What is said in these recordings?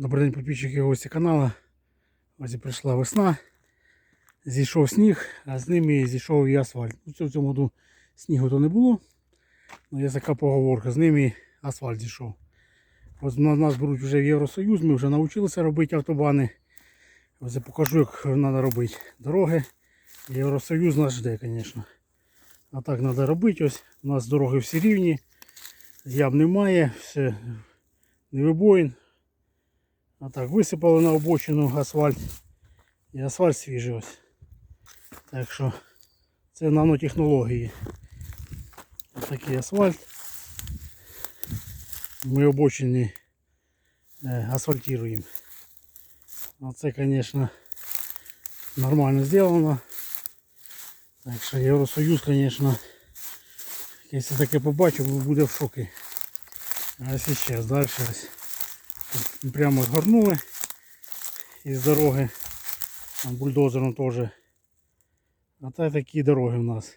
Добрий день, підписчики гості каналу. Ось прийшла весна. Зійшов сніг, а з ними зійшов і асфальт. Ну, в цьому году снігу то не було. але є така поговорка, з ними асфальт зійшов. На- нас беруть вже в Євросоюз, ми вже навчилися робити автобани. Ось я покажу, як треба робити дороги. Євросоюз нас жде, звісно. А так треба робити. Ось у нас дороги всі рівні, ям немає, все не вибоїн. А так, висипали на обочину асфальт. І асфальт свіжий ось. Так що це нанотехнології. Ось такий асфальт. Ми обочини е, асфальтуємо. Оце, звісно, нормально зроблено. Так що Євросоюз, звісно, якщо таке побачив, буде в шокі. А зараз далі ось. Прямо згорнули із дороги. Там бульдозером теж. А та такі дороги в нас.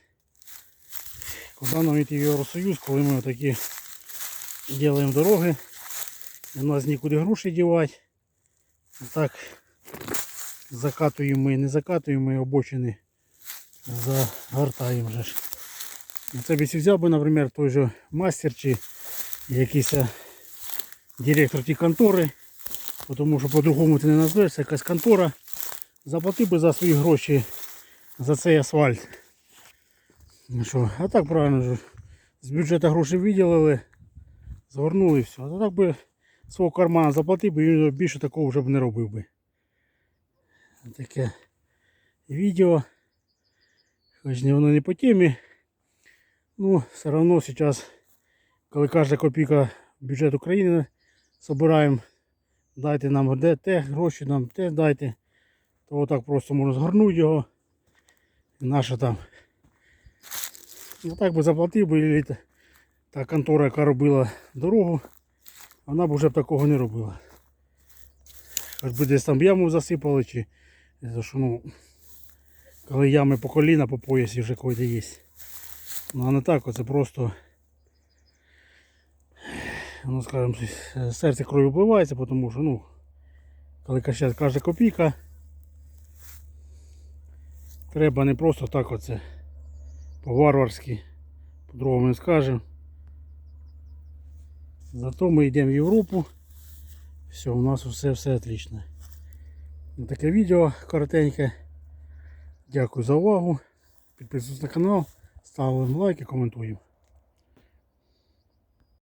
Куди нам йти в Євросоюз, коли ми такі робимо дороги. І у нас нікуди гроші дівати. Так закатуємо ми, не закатуємо ми обочини, загортаємо вже ж. Це б взяв би, наприклад, той же мастер чи якийсь директор ті контори, тому що по-другому ти не назвешся, якась контора, заплати би за свої гроші за цей асфальт. Ну що, а так правильно з бюджету гроші виділили, згорнули і все. А так би свого кармана заплатив би, він більше такого вже б не робив би. Таке відео. Хоч не воно не по темі. Ну, все одно зараз, коли кожна копійка бюджет України збираємо, дайте нам де те гроші, нам те дайте, то отак просто можна згорнути його. І наше там. Ну так би заплатив би та- контора, яка робила дорогу, вона б вже б такого не робила. Хоч би десь там яму засипали, чи що, ну, коли ями по коліна, по поясі вже койде є. Ну а не так, оце просто ну, скажімо, серце кров'ю впливається, тому що, ну, коли кожна копійка, треба не просто так оце по-варварськи, по-другому не скажемо. Зато ми йдемо в Європу. Все, у нас все все отлично. Таке відео коротеньке. Дякую за увагу. Підписуйтесь на канал, ставимо лайки, коментуємо.